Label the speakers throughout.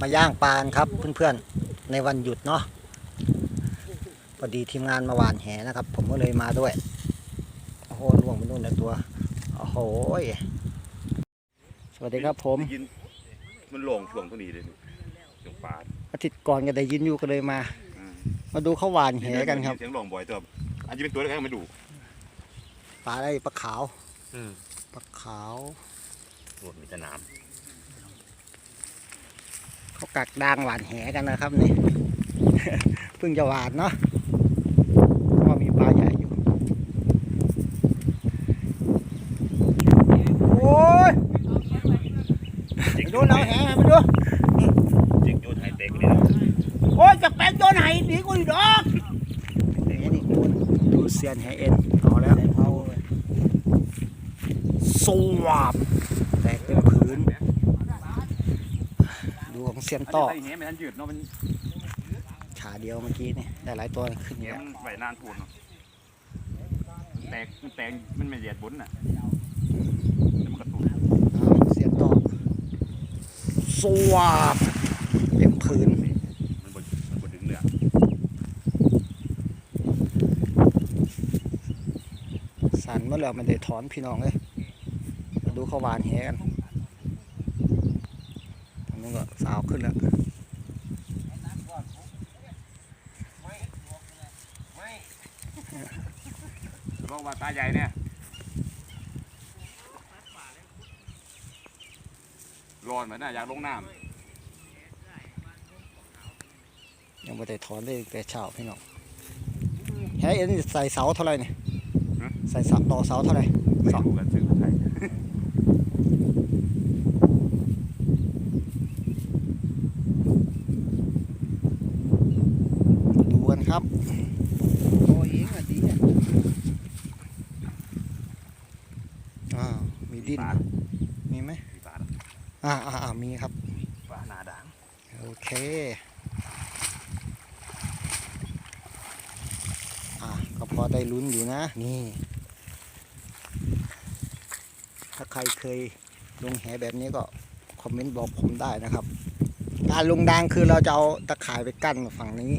Speaker 1: มาย่างปลาครับเพื่อนๆในวันหยุดเนาะพอดีทีมงานมาหวานแหนะครับ ผมก็เลยมาด้วยโอ้โหล่วงไปนู่นแล้วตัวโอ้โหยสวัสดีครับผม
Speaker 2: ได้ยินมันลงช่วงเท่านี้เลยนี่ช่วงปลา
Speaker 1: อาทิตย์ก่อนก็ได้ยินอยู่ก็เลยมา
Speaker 2: อืม
Speaker 1: มาดูเขาหวานแหกันครับ
Speaker 2: เสียงลงบ่อยตัวอันนี้เป็นตัวแรกมาดู
Speaker 1: ปลาอะไรปลาขาว
Speaker 2: อืม
Speaker 1: ปลาขาว
Speaker 2: โหมีแต่น้
Speaker 1: เขากักดางหวานแหกันนะครับนี่เพิ่งจะหวานเนาะเพราะว่ามีปลาใหญ่อยู่ โอ้ยำไปดูเราแหไปดู
Speaker 2: จิกโยนไฮเต็กเลยนะ
Speaker 1: โอ้ยจะแปลงโดนไหหนีกูอีกดอกแหนี่ดูดูเซียนแหเอ็นเอาแล้วสวาบแตกเป็นผืน ดูของเซียนต่อ
Speaker 2: ไอ้เหี้ยมันทันยืดเนาะมัน
Speaker 1: ขาเดียวเมื่อกี้นี่ได้หลายตัวขึ้น
Speaker 2: เหี้
Speaker 1: เย
Speaker 2: ย
Speaker 1: อะ
Speaker 2: มันไหวนานพูนเนาะแตกมันแตกมันไม่เหยียดบนน่ะเดี๋ยวมันกระตุก
Speaker 1: เอาเซียนต่อสวาบเต็มผืน
Speaker 2: มันบนมันบนดึงเนื้อ
Speaker 1: สันเมื่อแล้วมันได้ถอนพี่น้องเลยมาดูเขาหวานแหกัน ตรงนู้นก็สาวขึ้นแล้ว
Speaker 2: บอกว่าตาใหญ่เนี่ยร้อนเหมือนน่ะอยากลงน้ำ
Speaker 1: ยังไม่ได้ถอนเลยแต่เช้าพี่น้องแหเอ็นใส่เสาเท่าไหร่เนี่ยใส่เสาต่อเสาเท่าไหร่
Speaker 2: ไม่รู้กันซื้อใคร
Speaker 1: ดูกันครับโอ้ยเองอะดี อ่ามีดิ้น
Speaker 2: ปลา
Speaker 1: มีไหม
Speaker 2: มีปลา
Speaker 1: อ่าอ่าอ่ามีครับ
Speaker 2: ปลาหนาด่าง
Speaker 1: โอเค อะก็พอได้ลุ้นอยู่นะ นี่ ถ้าใครเคยลงแหแบบนี้ก็คอมเมนต์บอกผมได้นะครับ การลงดางคือเราจะเอาตะข่ายไปกั้นฝั่งนี้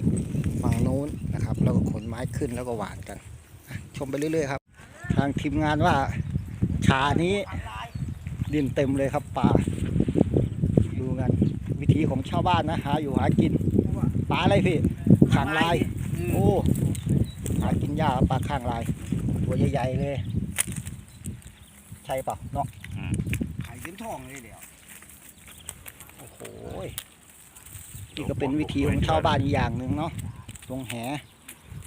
Speaker 1: ฝั่งนู้นนะครับ แล้วก็ขนไม้ขึ้นแล้วก็หวานกันอะชมไปเรื่อยๆครับ ทางทีมงานว่า ชานี้ ดินเต็มเลยครับปลาดูกัน วิธีของชาวบ้านนะหาอยู่หากินปลาอะไรพี่ข้างลาย โอ้หากินยากครับปลาข้างลาย ตัวใหญ่ๆเลย ใช่เปล่าเนาะ
Speaker 3: ไข่เป็นทองเลยเดี๋ยว
Speaker 1: โอ้โหยนี่ก็เป็นวิธีของชาวบ้านอีกอย่างหนึ่งเนาะลงแห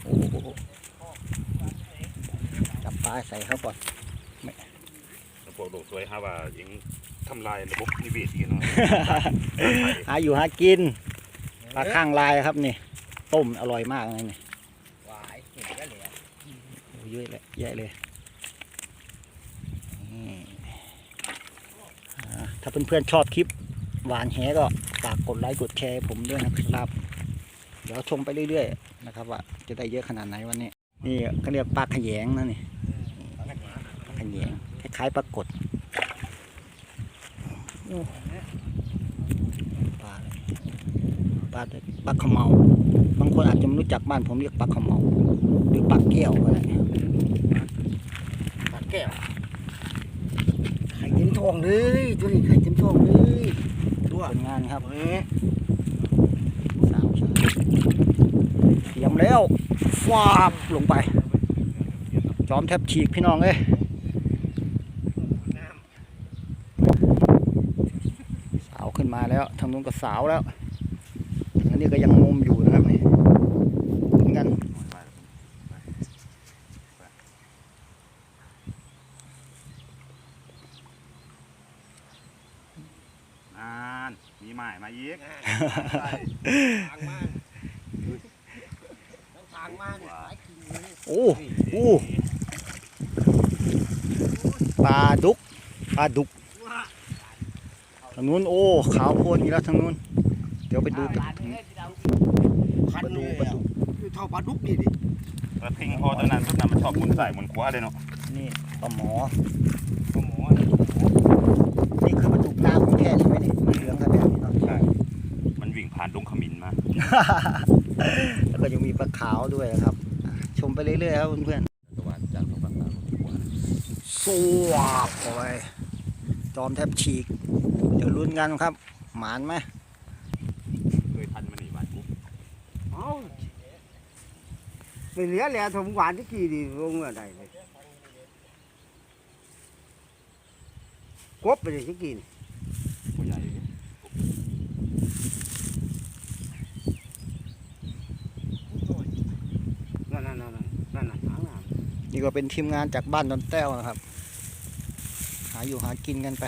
Speaker 1: โอ้โหจับปลาใส่เขาก่อน
Speaker 2: แล้ว พวกโลกสวยฮะว่ายังทำลายระบบนิเวศอีกเนาะ
Speaker 1: หาอยู่หากินปลาข้างลายครับนี่ ต้มอร่อยมากเลยนี่
Speaker 3: หวายเห็นก็เหลือ
Speaker 1: โอ้เยอะเลยแยะเลยนี่อ่าถ้าเพื่อนๆชอบคลิปหวานแหก็ฝากกดไลค์กดแชร์ให้ผมด้วยนะครับ เดี๋ยวชมไปเรื่อยๆนะครับว่าจะได้เยอะขนาดไหนวันนี้ นี่ก็เรียกปลาขยงนะนี่ปลาขยง คล้ายๆปลากดโอ้ปลาอะไรปลาปลาขมเมาบางคนอาจจะไม่รู้จักบ้านผมเรียกปลาขมเมาหรือปลาแก้วก็ได้ปลาแก้ว
Speaker 3: ไข่เป็นทองเลยตัวนี้ไข่เป็นทองเลย
Speaker 1: ตัวผลงานครับ
Speaker 3: เอ้ย
Speaker 1: สามชั้นเตรียมแล้วฟาบลงไป จอมแทบฉีกพี่น้องเอ้ยสาวขึ้น มาแล้วทางนู้นก็สาวแล้วอันนี้ก็ยังงมอยู่นะครับนี่เหมือนกัน
Speaker 2: นานมีไม้มาอีก
Speaker 3: ทางมาต้องทางมาเนี่ยหลายกิ่งเลย
Speaker 1: โอ้โอ้ปลาดุกปลาดุก ทางนู้นโอ้ขาวโพลนอีกแล้วทางนู้น เดี๋ยวไปดูกัน
Speaker 3: พันเลยอะคือเท่าปลาดุกนี่ดิ
Speaker 2: กระทิงพอตอนนั้นทุกนั้นมันชอบหมุนใส่หมุนขวาเลยเนาะ
Speaker 1: นี่ปลาหมอ
Speaker 2: ก็หมู
Speaker 1: นี่คือปลาดุกน้ำของแท้ใช่ไหมนี่มันเหลืองขนาดนี้เนาะ
Speaker 2: ใช่ผ่านดงขมิ้นมา
Speaker 1: แล้วก็ยังมีปลาขาวด้วยนะครับ ชมไปเรื่อยๆครับเพื่อน
Speaker 2: ตะวันจากทางฝั่งลาว
Speaker 1: ๆสวบโอ้ยจอมแทบฉีก เดี๋ยวลุ้นกันครับ หมานไหม
Speaker 2: เคยทันมานี่บ้านปุ๊บ
Speaker 3: เอ้าไม่เหลือแล้วถมหวานที่กี่ดีลงอะไรเลยกบไปเลยที่กิน
Speaker 2: ตัวใหญ่
Speaker 3: นั่นนั่นนั่นนั่นนั่นหางน้
Speaker 1: นี่ก็เป็นทีมงานจากบ้านดอนแต้วนะครับ หาอยู่หากินกันไป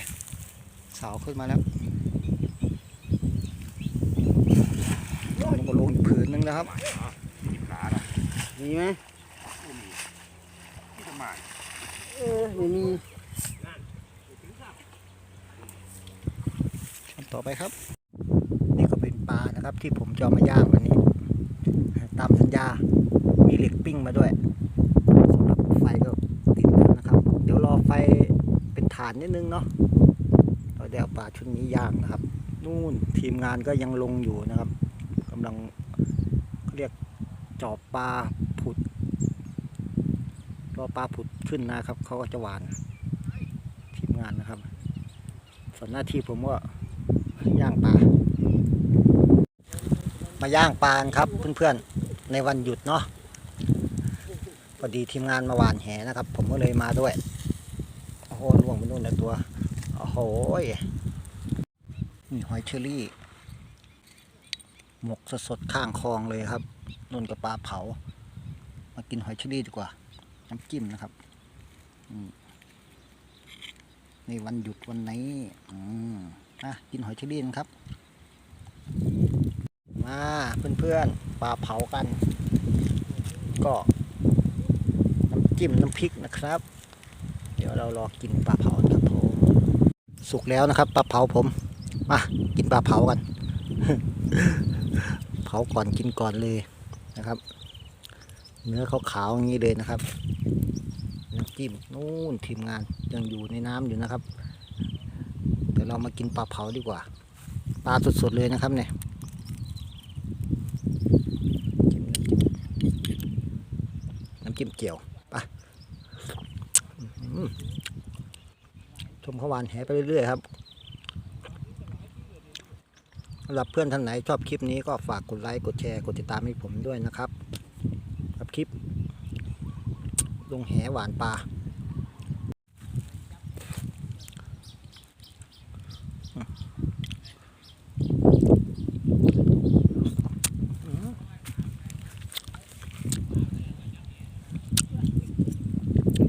Speaker 1: สาวขึ้นมาแล้วลงมาลงอีกผืนนึงแล้วครับ
Speaker 2: กินขาละำ
Speaker 3: มีไหม
Speaker 2: อุ้มที่ทำไม
Speaker 3: เออไม่มี
Speaker 1: ต่อไปครับ นี่ก็เป็นปลานะครับที่ผมจะเอามาย่างวันนี้ ตามสัญญา มีเหล็กปิ้งมาด้วยสำหรับไฟก็ติดแล้วนะครับ เดี๋ยวรอไฟเป็นฐานนิดนึงเนาะ เราได้เอาปลาชุดนี้ย่างนะครับ นู่นทีมงานก็ยังลงอยู่นะครับกำลังเรียกจอบปลาผุดรอปลาผุดขึ้นนะครับเขาก็จะหวานทีมงานนะครับ ส่วนหน้าที่ผมก็ย่างปลามาย่างปลาครับเพื่อนๆในวันหยุดเนาะพอดีทีมงานมาหวานแหนะครับ ผมก็เลยมาด้วยโอ้โหล่วงไปนู่นแล้วตัว อ้โหยนี่หอยเชอรี่ หมกสดๆข้างคลองเลยครับนุ่นกับปลาเผา มากินหอยเชอรี่ดีกว่า น้ำจิ้มนะครับอืมในวันหยุดวันนี้อืมอะกินหอยเชอรี่กันครับ มาเพื่อนๆปลาเผากัน ก็น้ำจิ้มน้ำพริกนะครับ เดี๋ยวเรารอกินปลาเผาครับผม สุกแล้วนะครับปลาเผาผม มากินปลาเผากัน เผาก่อนกินก่อนเลยนะครับ เนื้อขาวๆอย่างนี้เลยนะครับน้ำจิ้มนู่นทีมงานยังอยู่ในน้ำอยู่นะครับเดี๋ยวเรามากินปลาเผาดีกว่าปลาสดๆเลยนะครับเนี่ยน้ำจิ้มน้ำจิ้มเจียวไปอื้อหือ ชมข้าวหวานแหไปเรื่อยๆครับสำหรับเพื่อนท่านไหนชอบคลิปนี้ก็ฝากกดไลค์กดแชร์กดติดตามให้ผมด้วยนะครับ กับคลิปลงแหหวานปลา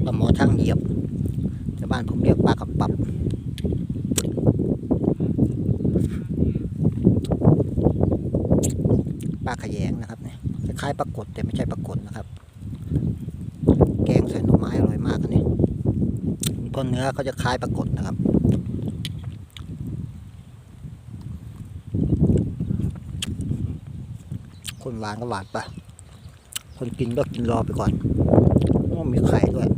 Speaker 1: ปลาหมอทางเหยียบชานผมเรียกปลากระปับปลาขยงนะครับเนี่ยคล้ายปลากดแต่ไม่ใช่ปลากดนะครับ แกงใส่หน่อไม้อร่อยมากอันนี้เพราะเนื้อเขาจะคล้ายปลากดนะครับคนหวานก็หวานไป คนกินก็กินรอไปก่อนมีไข่ด้วย เ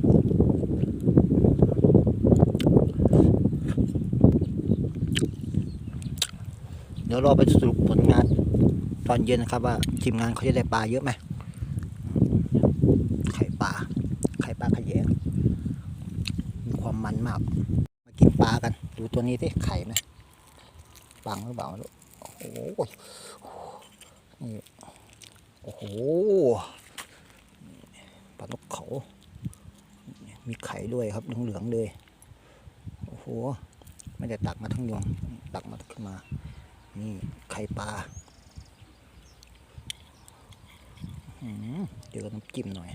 Speaker 1: ดี๋ยวรอไปสรุปผลงานตอนเย็นนะครับว่าทีมงานเขาจะได้ปลาเยอะไหมไข่ปลาไข่ปลาขยงมีความมันมาก มากินปลากัน ดูตัวนี้สิไข่ไหมปังหรือเปล่าไม่รู้โอ้โหนี่โอ้โหปลานกเขา มีไข่ด้วยครับเหลืองๆเลย โอ้โห ไม่ได้ตักมาทั้งยวง ตักมาขึ้นมา นี่ไข่ปลาเดี๋ยวน้ำจิ้มหน่อย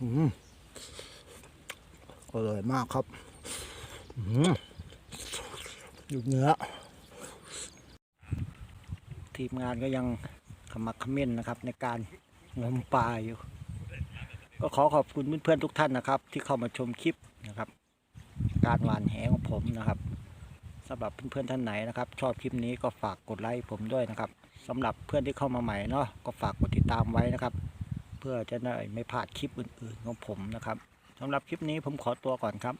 Speaker 1: อืมอร่อยมากครับอืมดูเนื้อ ทีมงานก็ยังขมักขม้นนะครับ ในการงมปลาอยู่ ก็ขอขอบคุณเพื่อนๆทุกท่านนะครับ ที่เข้ามาชมคลิปนะครับ การหวานแหของผมนะครับ สำหรับเพื่อนๆท่านไหนนะครับ ชอบคลิปนี้ก็ฝากกดไลค์ผมด้วยนะครับสำหรับเพื่อนที่เข้ามาใหม่เนาะก็ฝากกดติดตามไว้นะครับ เพื่อจะได้ไม่พลาดคลิปอื่นๆของผมนะครับสำหรับคลิปนี้ผมขอตัวก่อนครับ